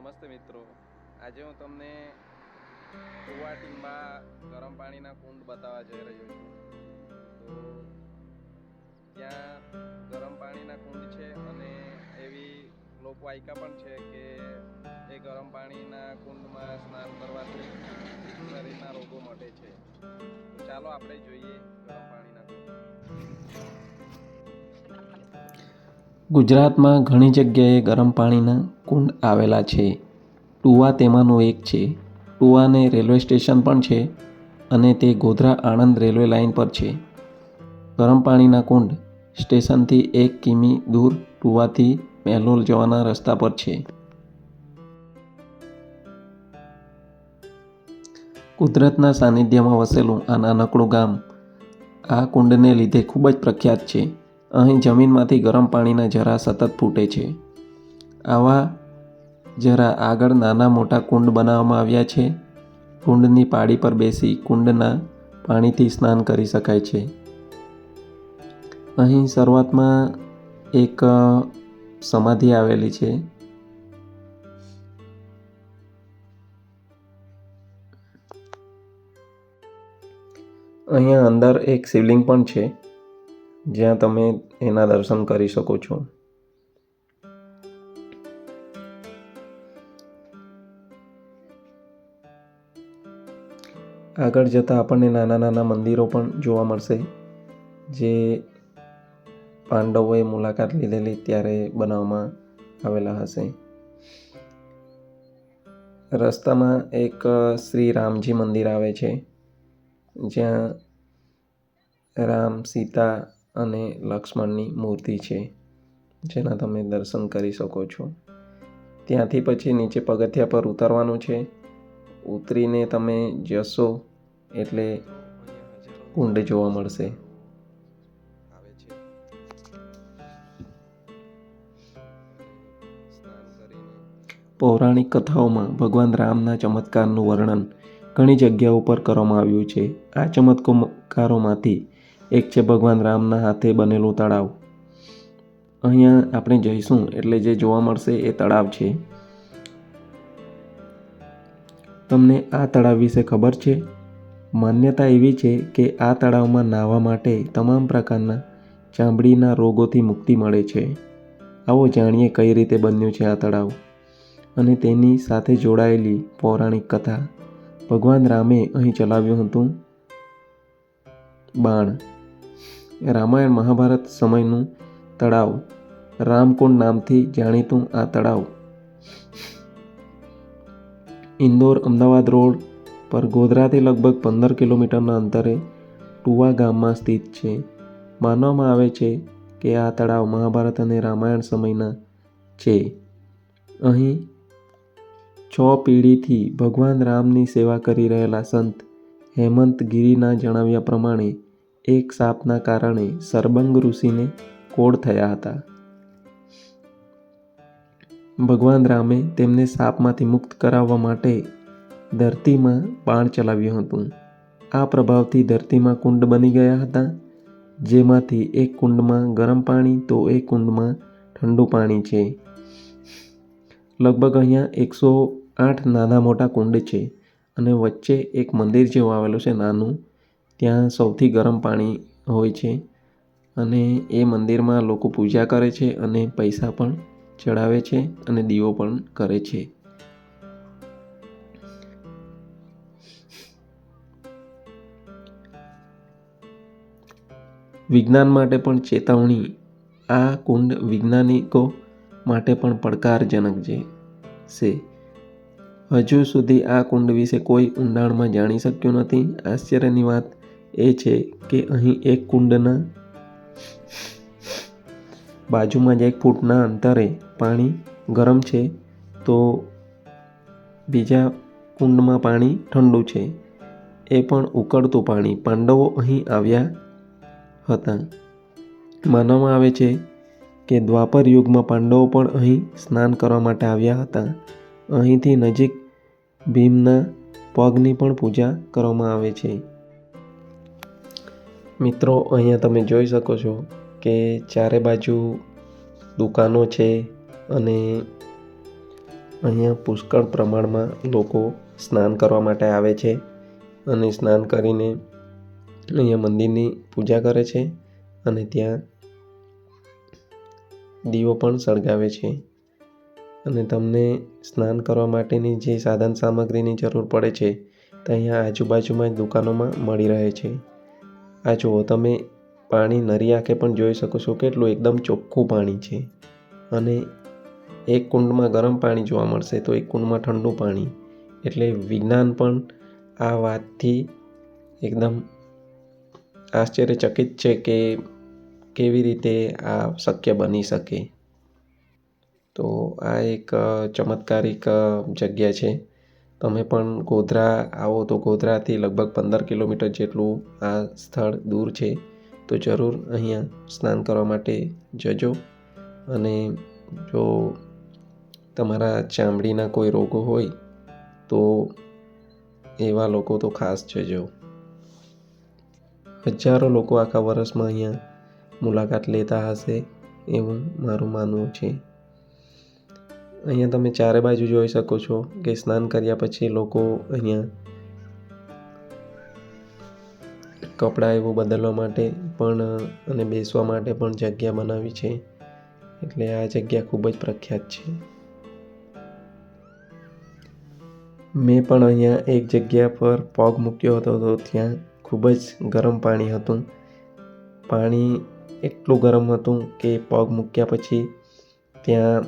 નમસ્તે મિત્રો. આજે હું તમને કુવાટીમાં ગરમ પાણીના કુંડ બતાવવા જઈ રહ્યો છું. તો ત્યાં ગરમ પાણીના કુંડ છે અને એવી લોકવાયકા પણ છે કે એ ગરમ પાણીના કુંડમાં સ્નાન કરવાથી શરીરના રોગો મટે છે. ચાલો આપણે જોઈએ ગરમ પાણીના કુંડ. ગુજરાતમાં ઘણી જગ્યાએ ગરમ પાણીના કુંડ આવેલા છે. ટુવા તેમાંનું એક છે. ટુવાને રેલવે સ્ટેશન પણ છે અને તે ગોધરા આણંદ રેલવે લાઇન પર છે. ગરમ પાણીના કુંડ સ્ટેશનથી એક કિમી દૂર ટુવાથી મેલોલ જવાના રસ્તા પર છે. કુદરતના સાનિધ્યમાં વસેલું આ નાનકડું ગામ આ કુંડને લીધે ખૂબ જ પ્રખ્યાત છે. અહીં જમીનમાંથી ગરમ પાણીના ઝરા સતત ફૂટે છે. આવા જરા આગળ નાના મોટા કુંડ બનાવવામાં આવ્યા છે. કુંડની પાળી પર બેસી કુંડના પાણીથી સ્નાન કરી શકાય છે. અહીં શરૂઆતમાં એક સમાધિ આવેલી છે. અહીંયા અંદર એક શિવલિંગ પણ છે. જ્યાં તમે એના દર્શન કરી શકો છો. આગળ જતાં આપણને નાના નાના મંદિરો પણ જોવા મળશે, જે પાંડવોએ મુલાકાત લીધેલી ત્યારે બનાવવામાં આવેલા હશે. રસ્તામાં એક, શ્રી રામજી મંદિર આવે છે, જ્યાં રામ, સીતા અને લક્ષ્મણની મૂર્તિ છે, જેના તમે દર્શન કરી શકો છો. ત્યાંથી પછી નીચે પગથિયા પર ઉતરવાનું છે. ઉતરીને તમે જશો એટલે કુંડ જોવા મળશે. પૌરાણિક કથાઓમાં ભગવાન રામના ચમત્કારનું વર્ણન ઘણી જગ્યાઓ પર કરવામાં આવ્યું છે. આ ચમત્કારોમાંથી એક છે ભગવાન રામના હાથે બનેલું તળાવ. અહીંયા આપણે જઈશું એટલે જે જોવા મળશે એ તળાવ છે. તમને આ તળાવ વિશે ખબર છે? માન્યતા એવી છે કે આ તળાવમાં નાહવા માટે તમામ પ્રકારના ચામડીના રોગોથી મુક્તિ મળે છે. આવો જાણીએ કઈ રીતે બન્યું છે આ તળાવ. અને તેની સાથે જોડાયેલી પૌરાણિક કથા. ભગવાન રામે અહીં ચલાવ્યું હતું બાણ. રામાયણ મહાભારત સમયનું તળાવ. રામકુંડ નામથી જાણીતું આ તળાવ. ઇન્દોર અમદાવાદ રોડ પર ગોધરાથી લગભગ પંદર કિલોમીટરના અંતરે ટુવા ગામમાં સ્થિત છે. માનવામાં આવે છે કે આ તળાવ મહાભારત અને રામાયણ સમયના છે. અહીં છ પેઢીથી ભગવાન રામની સેવા કરી રહેલા સંત હેમંત ગિરીના જણાવ્યા પ્રમાણે એક સાપના કારણે સરબંગ ઋષિને કોડ થયા હતા. ભગવાન રામે તેમને સાપમાંથી મુક્ત કરાવવા માટે ધરતીમાં બાણ ચલાવ્યું હતું. આ પ્રભાવથી ધરતીમાં કુંડ બની ગયા હતા, જેમાંથી એક કુંડમાં ગરમ પાણી તો એક કુંડમાં ઠંડુ પાણી છે. લગભગ અહીંયા એકસો આઠ નાના મોટા કુંડ છે અને વચ્ચે એક મંદિર જેવું આવેલું છે નાનું. ત્યાં સૌથી ગરમ પાણી હોય છે અને એ મંદિરમાં લોકો પૂજા કરે છે અને પૈસા પણ ચડાવે છે અને દીવો પણ કરે છે. વિજ્ઞાન માટે પણ ચેતવણી, આ કુંડ વૈજ્ઞાનિકો માટે પણ પડકારજનક છે છે. હજુ સુધી આ કુંડ વિશે કોઈ ઊંડાણમાં જાણી શક્યું નથી. આશ્ચર્યની વાત એ છે કે અહીં એક કુંડના બાજુમાં જ એક ફૂટના અંતરે પાણી ગરમ છે, તો બીજા કુંડમાં પાણી ઠંડુ છે. એ પણ ઉકળતું પાણી. પાંડવો અહીં આવ્યા હતા. માનવામાં આવે છે કે દ્વાપર યુગમાં પાંડવો પણ અહીં સ્નાન કરવા માટે આવ્યા હતા. અહીંથી નજીક ભીમના પગની પણ પૂજા કરવામાં આવે છે. મિત્રો, અહીંયા તમે જોઈ શકો છો કે ચારે બાજુ દુકાનો છે અને અહીંયા પુષ્કળ પ્રમાણમાં લોકો સ્નાન કરવા માટે આવે છે. અને સ્નાન કરીને અહીંયા મંદિરની પૂજા કરે છે અને ત્યાં દીવો પણ સળગાવે છે. અને તમને સ્નાન કરવા માટેની જે સાધન સામગ્રીની જરૂર પડે છે તે અહીંયા આજુબાજુમાં જ દુકાનોમાં મળી રહે છે. આ જુઓ, તમે પાણી નરી આંખે પણ જોઈ શકો છો કેટલું એકદમ ચોખ્ખું પાણી છે. અને એક કુંડમાં ગરમ પાણી જોવા મળશે તો એક કુંડમાં ઠંડુ પાણી. એટલે વિજ્ઞાન પણ આ વાતથી એકદમ આશ્ચર્યચકિત છે કે કેવી રીતે આ શક્ય બની શકે. તો આ એક ચમત્કારિક જગ્યા છે. તમે પણ ગોધરા આવો તો ગોધરાથી લગભગ પંદર કિલોમીટર જેટલું આ સ્થળ દૂર છે. તો જરૂર અહીંયા સ્નાન કરવા માટે જજો. અને જો તમારા ચામડીના કોઈ રોગો હોય તો એવા લોકો તો ખાસ જજો. હજારો લોકો આખા વર્ષમાં અહીંયા મુલાકાત લેતા હશે એવું મારું માનવું છે. અહીંયા તમે ચારે બાજુ જોઈ શકો છો કે સ્નાન કર્યા પછી લોકો અહીંયા કપડાં એવું બદલવા માટે પણ અને બેસવા માટે પણ જગ્યા બનાવી છે. એટલે આ જગ્યા ખૂબ જ પ્રખ્યાત છે. મેં પણ અહીંયા એક જગ્યા પર પગ મૂક્યો હતો તો ત્યાં ખૂબ જ ગરમ પાણી હતું. પાણી એટલું ગરમ હતું કે પગ મૂક્યા પછી ત્યાં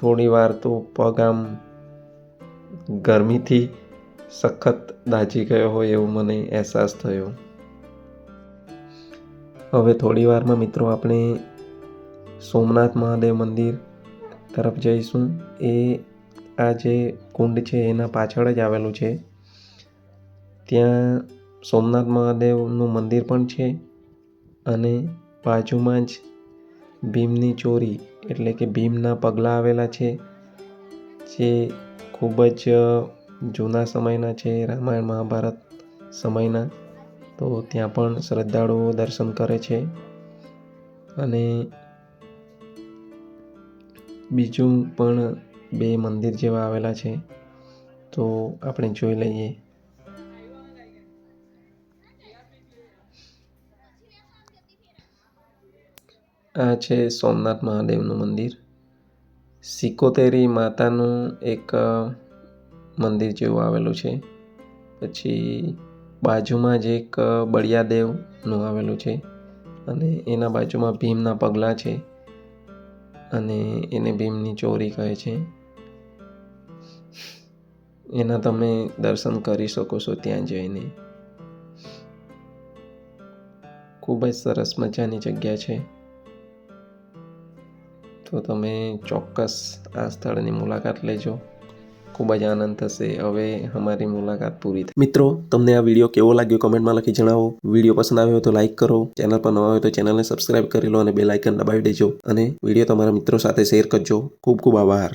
થોડી વાર તો પગ આમ ગરમીથી સખત દાઝી ગયો હોય એવું મને અહેસાસ થયો. હવે થોડી વારમાં મિત્રો આપણે સોમનાથ મહાદેવ મંદિર તરફ જઈશું. એ આ જે કુંડ છે એના પાછળ જ આવેલું છે. ત્યાં સોમનાથ મહાદેવનું મંદિર પણ છે અને બાજુમાં જ ભીમની ચોરી એટલે કે ભીમના પગલાં આવેલા છે, જે ખૂબ જ જૂના સમયના છે, રામાયણ મહાભારત સમયના. તો ત્યાં પણ શ્રદ્ધાળુઓ દર્શન કરે છે. અને બીજું પણ બે મંદિર જેવા આવેલા છે. તો આપણે જોઈ લઈએ આ છે સોમનાથ મહાદેવનું મંદિર. સિકોતેરી માતાનું એક મંદિર જેવું આવેલું છે. પછી બાજુમાં જ એક બળિયાદેવનું આવેલું છે અને એના બાજુમાં ભીમના પગલાં છે અને એને ભીમની ચોરી કહે છે. એના તમે દર્શન કરી શકો છો ત્યાં જઈને. ખૂબ જ સરસ મજાની જગ્યા છે. તો તમે ચોક્કસ આ સ્થળની મુલાકાત લેજો. ખૂબ જ આનંદ થશે. હવે અમારી મુલાકાત પૂરી થઈ મિત્રો, તમને આ વીડિયો કેવો લાગ્યો કમેન્ટમાં લખી જણાવો. વીડિયો પસંદ આવ્યો હોય તો લાઇક કરો. ચેનલ પર નવા હોય તો ચેનલને સબસ્ક્રાઇબ કરી લો અને બે લાઇકન દબાવી દેજો. અને વીડિયો તમારા મિત્રો સાથે શેર કરજો. ખૂબ ખૂબ આભાર.